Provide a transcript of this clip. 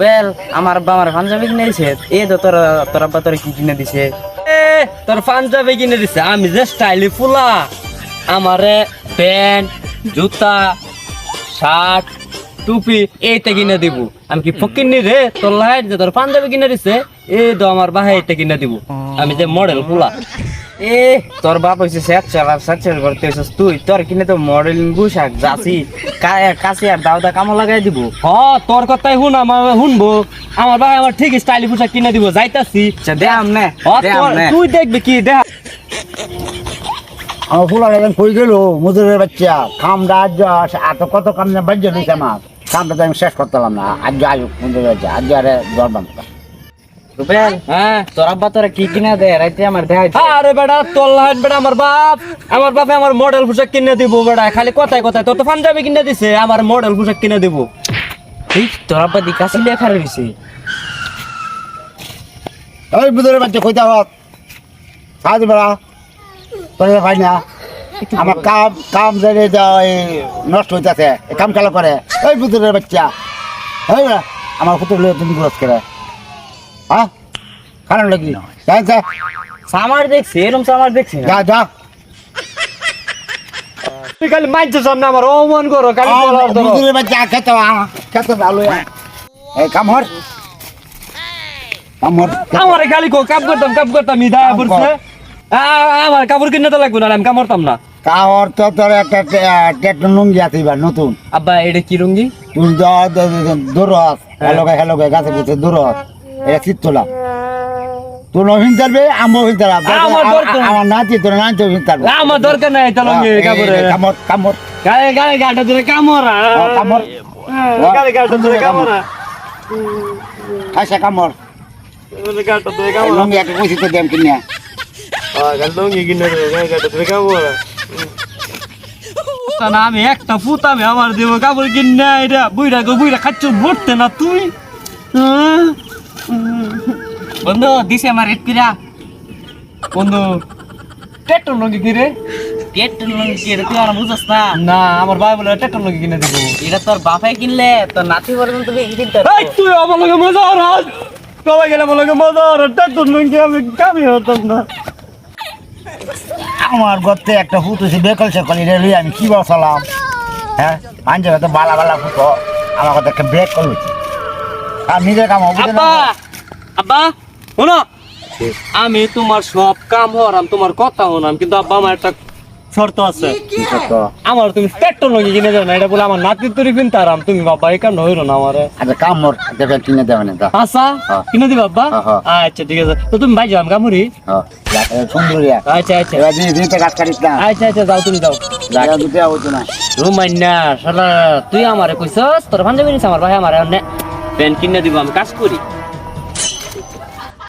Bell আমার আব্বা আমার পাঞ্জাবি কিনে দিছে। এ তো তোর তোর আব্বা তোর কি কিনে দিছে? এ, তোর পাঞ্জাবি কিনে দিছে। আমি যে স্টাইলি ফুলা। আমারে প্যান্ট, জুতা, শার্ট, টুপি, এইটা কিনে দিব। আমি কি ফকির নি রে? তোর লাইট যে তোর পাঞ্জাবি কিনে দিছে, এই তো আমার বাহে এটা কিনে দিব। আমি যে মডেল ফুলা। এ তোর বাপ হইছে স্যাট চালা স্যাট চাল করতে হইছিস তুই। তোর কিনে তো মডেল বুশাক যাসি কাছে আর দাউদা কামো লাগাই দিব। হ তোর কথাই শুন আমার শুনব। আমার ভাই আমার ঠিক স্টাইলি পোশাক কিনে দিব যাইতাছি। আচ্ছা দে আমনে হ, দে তোর- আমনে তুই দেখবি কি দেখ আমার ফুলার একজন কই গেল? মজুরের বাচ্চা কাম রাজ্য এত কত কাম না বাজ্য নিয়েছে আমার। কামটা তো আমি শেষ করতে পারলাম না। আজ আসুক মজুরের বাচ্চা আজ আরে ধরবাম রুবেল হ্যাঁ? তোর আব্বা তোরা কি কিনে দে? রাইতে আমার দেখাই দে। আরে বেটা তোর লাইন বেটা আমার বাপ। আমার বাপে আমার মডেল পোশাক কিনে দিব বেটা। খালি কথায় কথায় তোর তো পাঞ্জাবি কিনে দিছে আমার মডেল পোশাক কিনে দিব। এই তোর আব্বা দি কাছে লেখা রইছে ওই বাচ্চা কইতে হত সাহায্য বেড়া তোর ভাই না। আমার কাম কাম জানে নষ্ট হইতাছে কাম করে। ওই বাচ্চা ওই বেড়া, আমার তুমি করে। হ্যাঁ? কারণ লাগি যা যা সামার দেখছি এরম সামার দেখছি যা যা। তুই খালি মাইনছে সামনে আমার অমন করো খালি বলার ধরো। মজুরের বাচ্চা খেতে খেতে ভালো এই কাম হর কাম হর আমার খালি কো কাপ করতাম কাপ করতাম পড়ছে আ- আমার কাপড় কিনে তো লাগবে না আমি কামড়তাম না। কাহর তো তোর একটা টেকনো লুঙ্গি আছে এবার নতুন। আব্বা এটা কি রঙ্গি তুই গে হ্যালো গে গাছে গাছে দূরত এটা চিত্তলা তোর নহিন তারবে আমও হিন তারা আমার দরকার। আমার নাতি তোর নাতি হিন তারবে আমার দরকার নাই কাপড়ে কামর কামর গায়ে গায়ে গাটা ধরে কামড়া কামর গায়ে গাটা ধরে কামর গাটা ধরে কামড়া। লুঙ্গি একটা কইছি তো দেম কিনিয়া লঙ্গি কিনে গায়ে গাটা ধরে আমি একটা ফুতামে আমার দেব কাপড় কিনে এটা বুইরা গো বুইরা খাচ্ছ ভরতে না তুই। হ্যাঁ? বন্ধু দিছে আমার রেট কিরা বন্ধু ট্রেক্টর লঙ্গি কিরে? পেট কি রে তুই আর বুঝছ না। না আমার ভাই বলে ট্রেক্টর লঙ্গি কিনে দেবো। এটা তোর বাপাই কিনলে তোর নাতি পর্যন্ত তুমি কিনতে এই তুই আমার লগে মজা আর সবাই গেলে আমার লগে মজা আর ট্রেক্টর লঙ্গি আমি কামি হতাম না। আমার গর্তে একটা ফুতুছি বেকল সেকল এটা লই আমি কি বসালাম? হ্যাঁ আনছে তো বালা বালা ফুটো আমার কথা একটা ব্রেক করছি আর নিজের কাম হবে আব্বা আব্বা। শোনো আমি তোমার সব কাম হরাম তোমার কথা হলাম কিন্তু আব্বা আমার একটা শর্ত আছে। আমার তুমি ট্রেক্টর লঙ্গি কিনে দেবে না এটা বলে আমার নাতির তৈরি কিনতে আরাম তুমি বাবা এই কাম হইরো না আমারে। আচ্ছা কাম মোর একটা কিনে দেবে না আচ্ছা। কিনে দিবা আব্বা? হ্যাঁ, হ্যাঁ। আচ্ছা ঠিক আছে। তো তুমি ভাই যাও আমি কামুরি। হ্যাঁ। সুন্দরিয়া আচ্ছা আচ্ছা। এবার দিন দিনতে কাজ করিস না। আচ্ছা আচ্ছা যাও তুমি যাও। জায়গা দুটো হতো না। রুমাইনা শালা তুই আমারে কইছস? তোর পাঞ্জাবি নিছ আমার ভাই আমারে প্যান্ট কিনে দিব আমি কাজ করি।